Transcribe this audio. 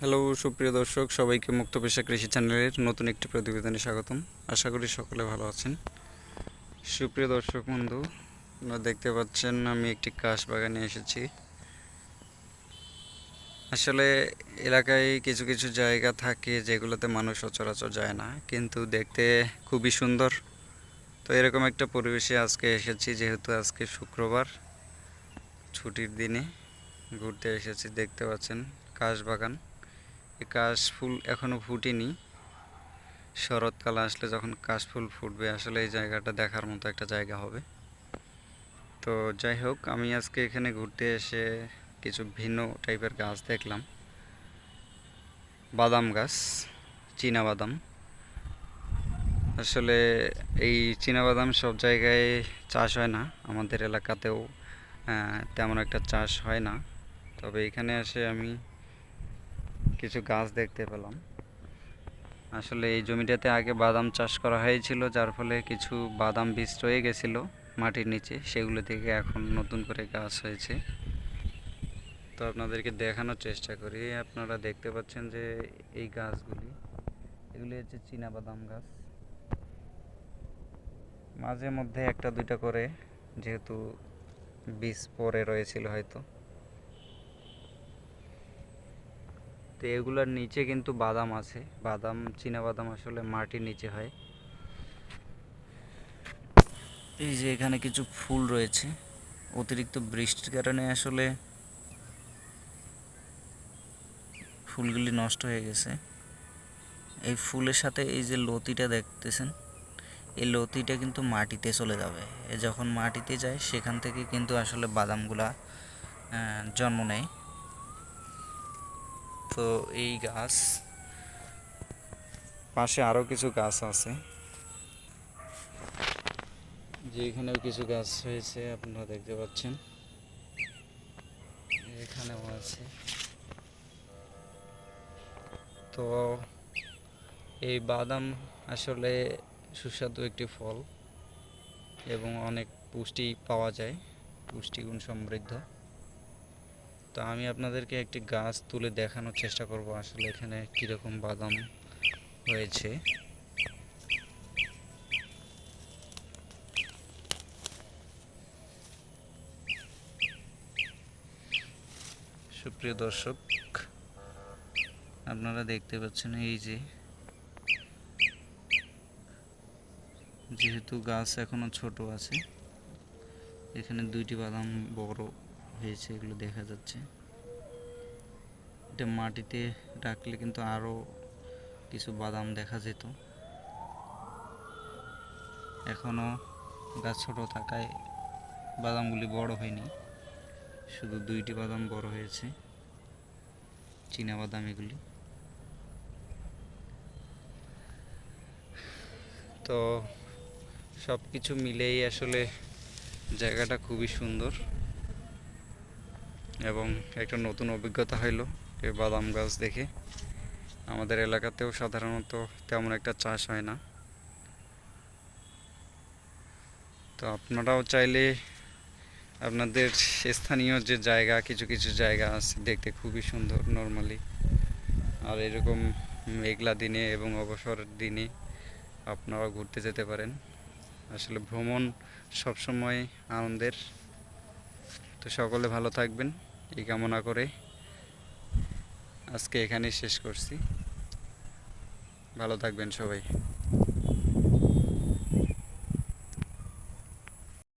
Hello, সুপ্রিয় দর্শক, সবাইকে মুক্ত পেশা কৃষি চ্যানেলের নতুন একটি প্রতিবেদনে স্বাগতম। আশা করি সকলে ভালো আছেন। সুপ্রিয় দর্শক বন্ধু, আপনারা দেখতে পাচ্ছেন আমি একটি কাশ বাগানে এসেছি। আসলে এলাকায় কিছু কিছু জায়গা থাকে যেগুলোতে মানুষ সচরাচর যায় না, কিন্তু দেখতে খুবই সুন্দর। তো এরকম একটা পরিবেশে আজকে এসেছি, যেহেতু আজকে শুক্রবার, ছুটির দিনে ঘুরতে এসেছি, দেখতে পাচ্ছেন কাশ বাগান। কাশ ফুল এখনও ফুটেনি। শরৎকাল আসলে যখন কাশ ফুল ফুটবে, আসলে এই জায়গাটা দেখার মতো একটা জায়গা হবে। তো যাই হোক, আমি আজকে এখানে ঘুরতে এসে কিছু ভিন্ন টাইপের গাছ দেখলাম। বাদাম গাছ, চীনা বাদাম। আসলে এই চীনা বাদাম সব জায়গায় চাষ হয় না, আমাদের এলাকাতেও তেমন একটা চাষ হয় না। তবে এখানে এসে আমি কিছু গাছ দেখতে পেলাম। আসলে এই জমিটাতে আগে বাদাম চাষ করা হয়েছিল, যার ফলে কিছু বাদাম বীজ রয়ে গেছিল মাটির নিচে, সেগুলো থেকে এখন নতুন করে গাছ হয়েছে। তো আপনাদেরকে দেখানোর চেষ্টা করি, আপনারা দেখতে পাচ্ছেন যে এই গাছগুলি, এগুলি হচ্ছে বাদাম গাছ। মাঝে মধ্যে একটা দুইটা করে যেহেতু বীজ পরে রয়েছিল হয়তো। তো এগুলোর নিচে কিন্তু বাদাম আছে। বাদাম বাদাম আসলে মাটির নিচে হয়। এই যে এখানে কিছু ফুল রয়েছে। অতিরিক্ত বৃষ্টির কারণে আসলে ফুলগুলি নষ্ট হয়ে গেছে। এই ফুলের সাথে এই যে লতিটা দেখতেছেন, এই লতিটা কিন্তু মাটিতে চলে যাবে। যখন মাটিতে যায়, সেখান থেকে কিন্তু আসলে বাদামগুলা জন্ম নেয়। তো এই গাছ। পাশে আরও কিছু গাছ আছে। যে এখানেও কিছু গাছ হয়েছে আপনারা দেখতে পাচ্ছেন। এখানেও আছে। তো এই বাদাম আসলে সুস্বাদু একটি ফল এবং অনেক পুষ্টি পাওয়া যায় পুষ্টিগুণ সমৃদ্ধ। তো আমি আপনাদেরকে একটি গাছ তুলে দেখানোর চেষ্টা করব আসলে এখানে কীরকম বাদাম হয়েছে। সুপ্রিয় দর্শক, আপনারা দেখতে পাচ্ছেন এই যে যেহেতু গাছ এখনও ছোট আছে, এখানে দুইটি বাদাম বড় হয়েছে, এগুলো দেখা যাচ্ছে। এটা মাটিতে রাখলে কিন্তু আরও কিছু বাদাম দেখা যেত। এখনও গাছ ছোটো থাকায় বাদামগুলি বড় হয়নি। শুধু দুইটি বাদাম বড় হয়েছে, চীনা বাদাম এগুলি। তো সব কিছু মিলেই আসলে জায়গাটা খুবই সুন্দর। এবং একটা নতুন অভিজ্ঞতা হইল এই বাদাম গাছ দেখে। আমাদের এলাকাতেও সাধারণত তেমন একটা চাষ হয় না। তো আপনারাও চাইলে আপনাদের স্থানীয় যে জায়গা, কিছু কিছু জায়গা আছে দেখতে খুবই সুন্দর নর্মালি আর এরকম মেঘলা দিনে এবং অবসর দিনে আপনারা ঘুরতে যেতে পারেন। আসলে ভ্রমণ সবসময় আনন্দের। তো সকলে ভালো থাকবেন। এই কামনা করে আজকে এখানেই শেষ করছি। ভালো থাকবেন সবাই।